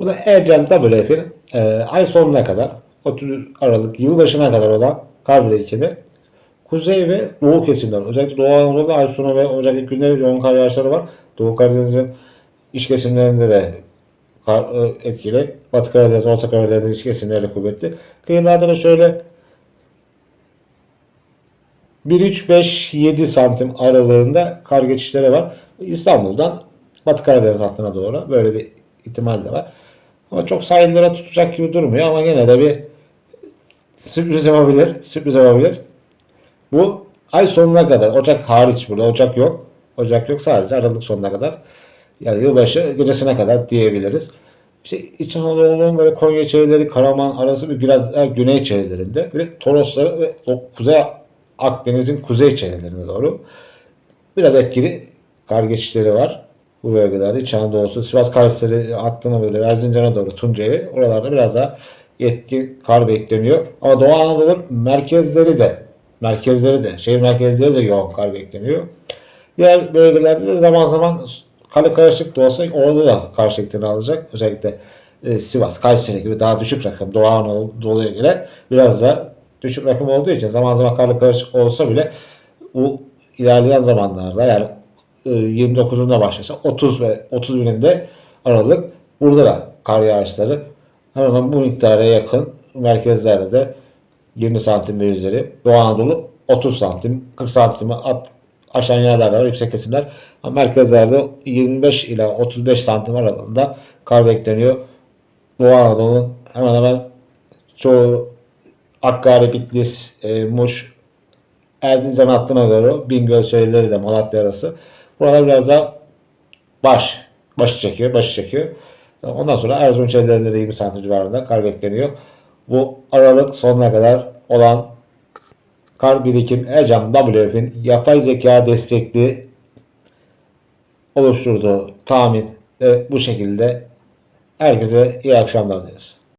Bu da Ercem WF'in e, ay sonuna kadar 30 Aralık yılbaşına kadar olan kar birikimi Kuzey ve Doğu kesimler. Özellikle Doğu Anadolu'da ay sonu ve Ocak ilk günleri yoğun kar yağışları var. Doğu Karadeniz'in iç kesimlerinde de kar e, etkili. Batı Karadeniz, Orta Karadeniz iç kesimleri kuvvetli. Kıyılarda da şöyle 1-3-5-7 santim aralığında kar geçişleri var. İstanbul'dan Batı Karadeniz hattına doğru böyle bir ihtimal de var. Ama çok sahillere tutacak gibi durmuyor ama gene de bir sürpriz yapabilir. Sürpriz yapabilir. Bu ay sonuna kadar. Ocak hariç burada. Ocak yok. Ocak yok. Sadece Aralık sonuna kadar. Yani yılbaşı gecesine kadar diyebiliriz. İşte İç Anadolu'nun böyle Konya çevreleri, Karaman arası bir biraz daha güney çevrelerinde ve Torosları ve o Kuzey Akdeniz'in kuzey çevrelerine doğru biraz etkili kar geçişleri var. Bu bölgelerde İç Anadolu'su, Sivas Kayseri hattına böyle Erzincan'a doğru Tunceli oralarda biraz daha yetki kar bekleniyor. Ama Doğu Anadolu'nun merkezleri de merkezleri de şehir merkezleri de yoğun kar bekleniyor. Diğer bölgelerde de zaman zaman karlı karışık da olsa orada da kar şeklini alacak. Özellikle e, Sivas, Kayseri gibi daha düşük rakım Doğu Anadolu'ya göre biraz da düşük rakım olduğu için zaman zaman karlı karışık olsa bile bu ilerleyen zamanlarda yani 29'unda başlasa 30 ve 31'inde Aralık burada da kar yağışları hemen bu miktara yakın merkezlerde de 20 santim ve üzeri. Doğu Anadolu 30 santim, 40 santimi at, aşan yerler yüksek kesimler. Merkezlerde 25 ila 35 santim aralığında kar bekleniyor. Doğu Anadolu'nun hemen hemen çoğu Hakkari, Bitlis, e, Muş, Erzincan hattına doğru Bingöl şehirleri de Malatya arası. Buralar biraz daha baş, başı çekiyor, başı çekiyor. Ondan sonra Erzurum çevrelerinde de 20 santim civarında kar bekleniyor. Bu Aralık sonuna kadar olan kar birikim Ecam WF'in yapay zeka destekli oluşturduğu tahmin ve bu şekilde herkese iyi akşamlar diliyoruz.